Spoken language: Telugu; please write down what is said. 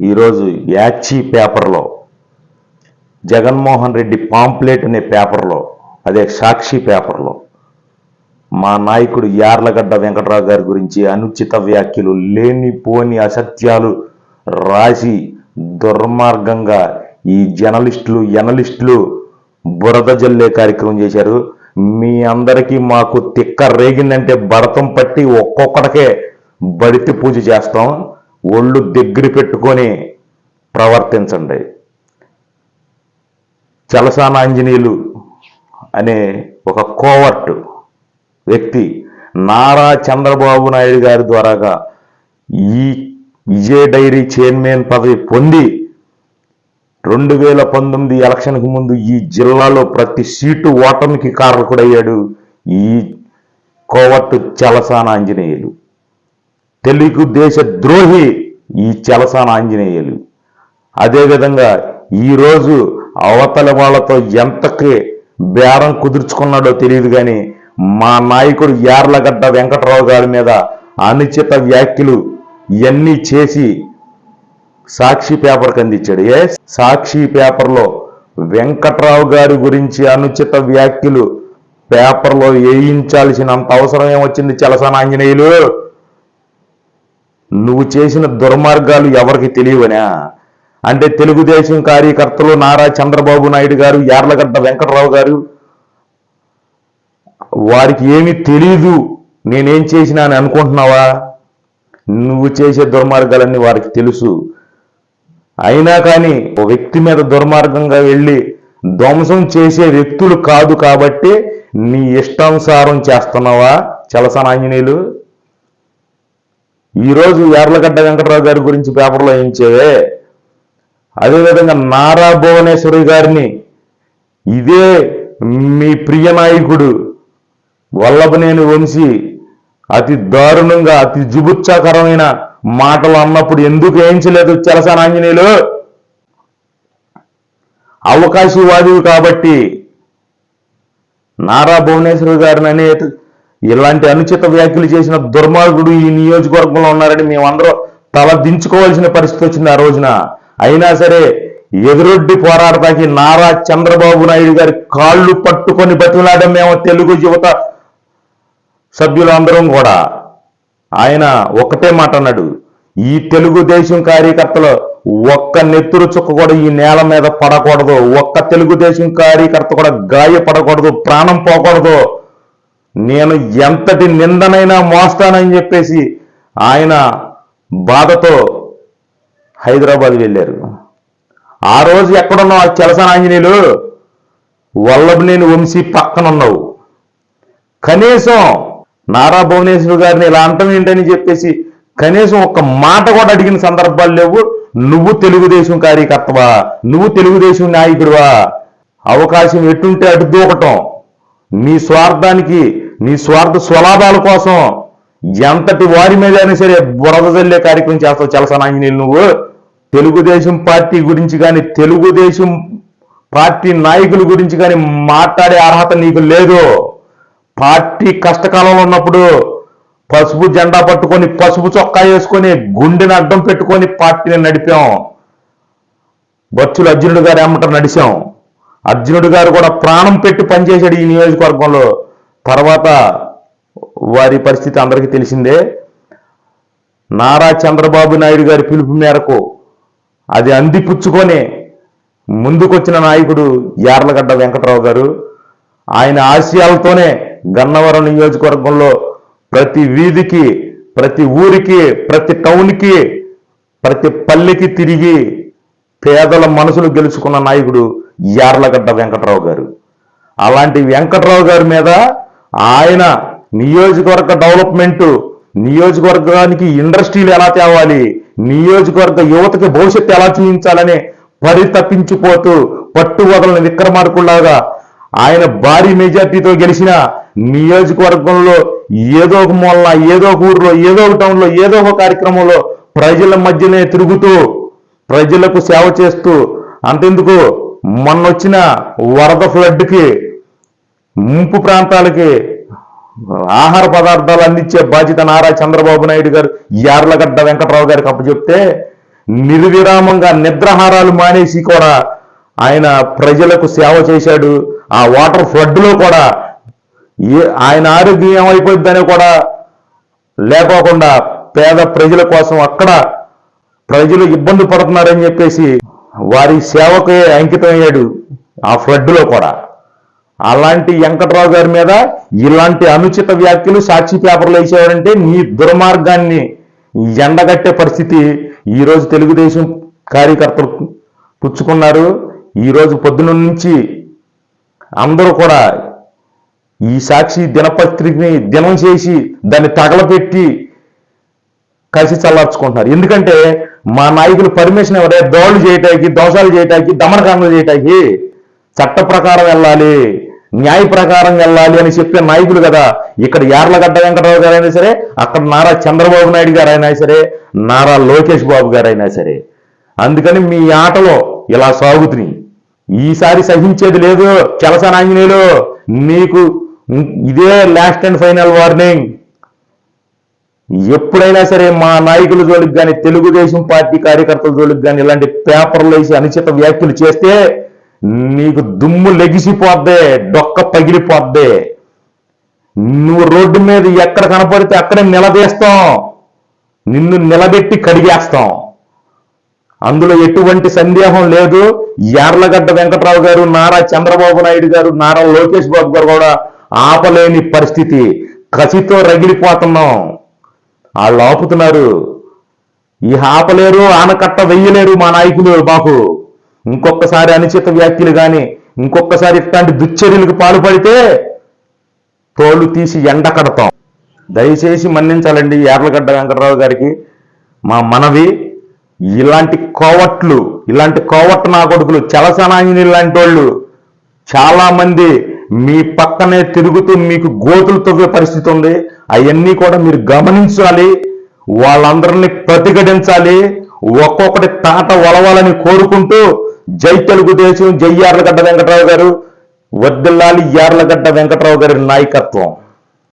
ఈరోజు యాచీ పేపర్లో జగన్మోహన్ రెడ్డి పాంప్లెట్ అనే పేపర్లో అదే సాక్షి పేపర్లో మా నాయకుడు యార్లగడ్డ వెంకటరావు గారి గురించి అనుచిత వ్యాఖ్యలు లేనిపోని అసత్యాలు రాసి దుర్మార్గంగా ఈ జర్నలిస్టులు ఎనలిస్టులు బురద జల్లే కార్యక్రమం చేశారు. మీ అందరికీ మాకు తిక్క రేగిందంటే భరతం పట్టి ఒక్కొక్కడికే బడితి పూజ చేస్తాం. ఒళ్ళు దగ్గర పెట్టుకొని ప్రవర్తించండి. చలసానాంజనేయులు అనే ఒక కోవర్ట్ వ్యక్తి నారా చంద్రబాబు నాయుడు గారి ద్వారాగా ఈ విజయ డైరీ చైర్మన్ పదవి పొంది రెండు వేల పంతొమ్మిది ఎలక్షన్కి ముందు ఈ జిల్లాలో ప్రతి సీటు ఓటమికి కారకుడయ్యాడు ఈ కోవట్టు చలసాన ఆంజనేయులు. తెలుగుదేశ ద్రోహి ఈ చలసాన ఆంజనేయులు. అదేవిధంగా ఈరోజు అవతల వాళ్ళతో ఎంతకి బేరం కుదుర్చుకున్నాడో తెలియదు కానీ మా నాయకుడు యార్లగడ్డ వెంకటరావు గారి మీద అనుచిత వ్యాఖ్యలు ఇవన్నీ చేసి సాక్షి పేపర్కి అందించాడు ఏ? సాక్షి పేపర్లో వెంకట్రావు గారి గురించి అనుచిత వ్యాఖ్యలు పేపర్లో వేయించాల్సినంత అవసరం ఏమొచ్చింది చలసాన ఆంజనేయులు? నువ్వు చేసిన దుర్మార్గాలు ఎవరికి తెలియవనా? అంటే తెలుగుదేశం కార్యకర్తలు నారా చంద్రబాబు నాయుడు గారు యార్లగడ్డ వెంకటరావు గారు వారికి ఏమీ తెలీదు. నేనేం చేసినా అని అనుకుంటున్నావా? నువ్వు చేసే దుర్మార్గాలన్నీ వారికి తెలుసు. అయినా కానీ ఒక వ్యక్తి మీద దుర్మార్గంగా వెళ్ళి ధ్వంసం చేసే వ్యక్తులు కాదు కాబట్టి నీ ఇష్టానుసారం చేస్తున్నావా? చలసనాంజనేయులు? ఈరోజు యార్లగడ్డ వెంకటరావు గారి గురించి పేపర్లో వేయించేవే అదేవిధంగా నారా భువనేశ్వరి గారిని ఇదే మీ ప్రియ నాయకుడు వల్లభనేని వంశీ అతి దారుణంగా అతి జుబుత్సాకరమైన మాటలు అన్నప్పుడు ఎందుకు వేయించలేదు చలసాన ఆంజనేయులు అవకాశవాదివి కాబట్టి నారా భువనేశ్వరి గారిని అనే ఇలాంటి అనుచిత వ్యాఖ్యలు చేసిన దుర్మార్గుడు ఈ నియోజకవర్గంలో ఉన్నారని మేమందరూ తల దించుకోవాల్సిన పరిస్థితి వచ్చింది ఆ రోజున. అయినా సరే ఎదురొడ్డి పోరాడటానికి నారా చంద్రబాబు నాయుడు గారి కాళ్ళు పట్టుకొని బతిలాడడం మేము తెలుగు యువత సభ్యులందరం కూడా. ఆయన ఒకటే మాట అన్నాడు ఈ తెలుగుదేశం కార్యకర్తలు ఒక్క నెత్తురు చుక్క కూడా ఈ నేల మీద పడకూడదు. ఒక్క తెలుగుదేశం కార్యకర్త కూడా గాయపడకూడదు. ప్రాణం పోకూడదు. నేను ఎంతటి నిందనైనా మోస్తానని చెప్పేసి ఆయన బాధతో హైదరాబాద్ వెళ్ళారు. ఆ రోజు ఎక్కడున్నావు ఆ చలసాన ఆంజనేయులు? వల్లభనేని వంశీ పక్కన ఉన్నావు కనీసం నారా భువనేశ్వర్ గారిని ఇలా అంటాం ఏంటని చెప్పేసి కనీసం ఒక మాట కూడా అడిగిన సందర్భాలు లేవు. నువ్వు తెలుగుదేశం కార్యకర్తవా? నువ్వు తెలుగుదేశం నాయకుడివా? అవకాశం ఎటుంటే అటు దూకటం. నీ స్వార్థానికి నీ స్వార్థ స్వలాభాల కోసం ఎంతటి వారి మీద అయినా సరే బురద జల్లే కార్యక్రమం చేస్తావు చలసనాంజనేయులు నువ్వు. తెలుగుదేశం పార్టీ గురించి కానీ తెలుగుదేశం పార్టీ నాయకుల గురించి కానీ మాట్లాడే అర్హత నీకు లేదు. పార్టీ కష్టకాలంలో ఉన్నప్పుడు పసుపు జెండా పట్టుకొని పసుపు చొక్కా వేసుకొని గుండెని అడ్డం పెట్టుకొని పార్టీని నడిపాం. బచ్చులు అర్జునుడు గారు ఏమంటారు? నడిచాం అర్జునుడు గారు కూడా ప్రాణం పెట్టి పనిచేశాడు ఈ నియోజకవర్గంలో. తర్వాత వారి పరిస్థితి అందరికీ తెలిసిందే. నారా చంద్రబాబు నాయుడు గారి పిలుపు మేరకు అది అందిపుచ్చుకొని ముందుకొచ్చిన నాయకుడు యార్లగడ్డ వెంకటరావు గారు. ఆయన ఆశయాలతోనే గన్నవరం నియోజకవర్గంలో ప్రతి వీధికి ప్రతి ఊరికి ప్రతి టౌన్కి ప్రతి పల్లెకి తిరిగి పేదల మనసులు గెలుచుకున్న నాయకుడు యార్లగడ్డ వెంకటరావు గారు. అలాంటి వెంకటరావు గారి మీద ఆయన నియోజకవర్గ డెవలప్మెంట్ నియోజకవర్గానికి ఇండస్ట్రీలు ఎలా తేవాలి నియోజకవర్గ యువతకి భవిష్యత్తు ఎలా చూపించాలని పరితపించిపోతూ పట్టు వదలని విక్రమార్కుల్లాగా ఆయన భారీ మెజార్టీతో గెలిచిన నియోజకవర్గంలో ఏదో ఒక మూలన ఏదో ఒక ఊర్లో ఏదో ఒక టౌన్లో ఏదో ఒక కార్యక్రమంలో ప్రజల మధ్యనే తిరుగుతూ ప్రజలకు సేవ చేస్తూ అంతెందుకు మొన్నొచ్చిన వరద ఫ్లడ్కి ముంపు ప్రాంతాలకి ఆహార పదార్థాలు అందించే బాధ్యత నారా చంద్రబాబు నాయుడు గారు యార్లగడ్డ వెంకటరావు గారికి అప్పచెప్తే నిర్విరామంగా నిద్రహారాలు మానేసి కూడా ఆయన ప్రజలకు సేవ చేశాడు. ఆ వాటర్ ఫ్లడ్లో కూడా ఏ ఆయన ఆరోగ్యం ఏమైపోద్దని కూడా లేకోకుండా పేద ప్రజల కోసం అక్కడ ప్రజలు ఇబ్బంది పడుతున్నారని చెప్పేసి వారి సేవకే అంకితమయ్యాడు ఆ ఫ్లడ్లో కూడా. అలాంటి వెంకట్రావు గారి మీద ఇలాంటి అనుచిత వ్యాఖ్యలు సాక్షి పేపర్లు వేసేవారంటే నీ దుర్మార్గాన్ని ఎండగట్టే పరిస్థితి ఈరోజు తెలుగుదేశం కార్యకర్తలు పుచ్చుకున్నారు. ఈరోజు పొద్దున నుంచి అందరూ కూడా ఈ సాక్షి దినపత్రికని దినం చేసి దాన్ని తగలపెట్టి కలిసి చల్లార్చుకుంటున్నారు. ఎందుకంటే మా నాయకులు పర్మిషన్ ఎవరే దోళ్ళు చేయటానికి దోషాలు చేయటానికి దమనకాండలు చేయటానికి చట్ట ప్రకారం వెళ్ళాలి. న్యాయ ప్రకారం వెళ్ళాలి అని చెప్పే నాయకులు కదా. ఇక్కడ యార్లగడ్డ వెంకటరావు గారైనా సరే అక్కడ నారా చంద్రబాబు నాయుడు గారైనా సరే నారా లోకేష్ బాబు గారైనా సరే. అందుకని మీ ఆటలో ఇలా సాగుతున్నాయి ఈసారి సహించేది లేదు చలసనాంజనేయులు. నీకు ఇదే లాస్ట్ అండ్ ఫైనల్ వార్నింగ్ ఎప్పుడైనా సరే మా నాయకుల జోలికి కానీ తెలుగుదేశం పార్టీ కార్యకర్తల జోలికి కానీ ఇలాంటి పేపర్లు వేసి అనుచిత వ్యాఖ్యలు చేస్తే నీకు దుమ్ము లెగిసిపోద్దే డొక్క పగిలిపోద్దే. నువ్వు రోడ్డు మీద ఎక్కడ కనపడితే అక్కడే నిలదీస్తాం. నిన్ను నిలబెట్టి కడిగేస్తాం. అందులో ఎటువంటి సందేహం లేదు. యార్లగడ్డ వెంకట్రావు గారు నారా చంద్రబాబు నాయుడు గారు నారా లోకేష్ బాబు గారు కూడా ఆపలేని పరిస్థితి. కసితో రగిలిపోతున్నాం. వాళ్ళు ఆపుతున్నారు. ఈ ఆపలేరు ఆనకట్ట వెయ్యలేరు మా నాయకులు మాకు ఇంకొకసారి అనుచిత వ్యాఖ్యలు కానీ ఇంకొకసారి ఇట్లాంటి దుశ్చర్యలకు పాల్పడితే తోలు తీసి ఎండ కడతాం. దయచేసి మన్నించాలండి యార్లగడ్డ వెంకటరావు గారికి. మా మనవి ఇలాంటి కోవట్లు ఇలాంటి కోవట్ నా కొడుకులు చలసనాంజని లాంటి వాళ్ళు చాలామంది మీ పక్కనే తిరుగుతూ మీకు గోతులు తవ్వే పరిస్థితి ఉంది. అవన్నీ కూడా మీరు గమనించాలి. వాళ్ళందరినీ ప్రతిఘటించాలి. ఒక్కొక్కటి తాట ఒలవాలని కోరుకుంటూ జై తెలుగుదేశం జై యార్లగడ్డ వెంకటరావు గారు వర్దిల్లాలి యార్లగడ్డ వెంకటరావు గారి నాయకత్వం.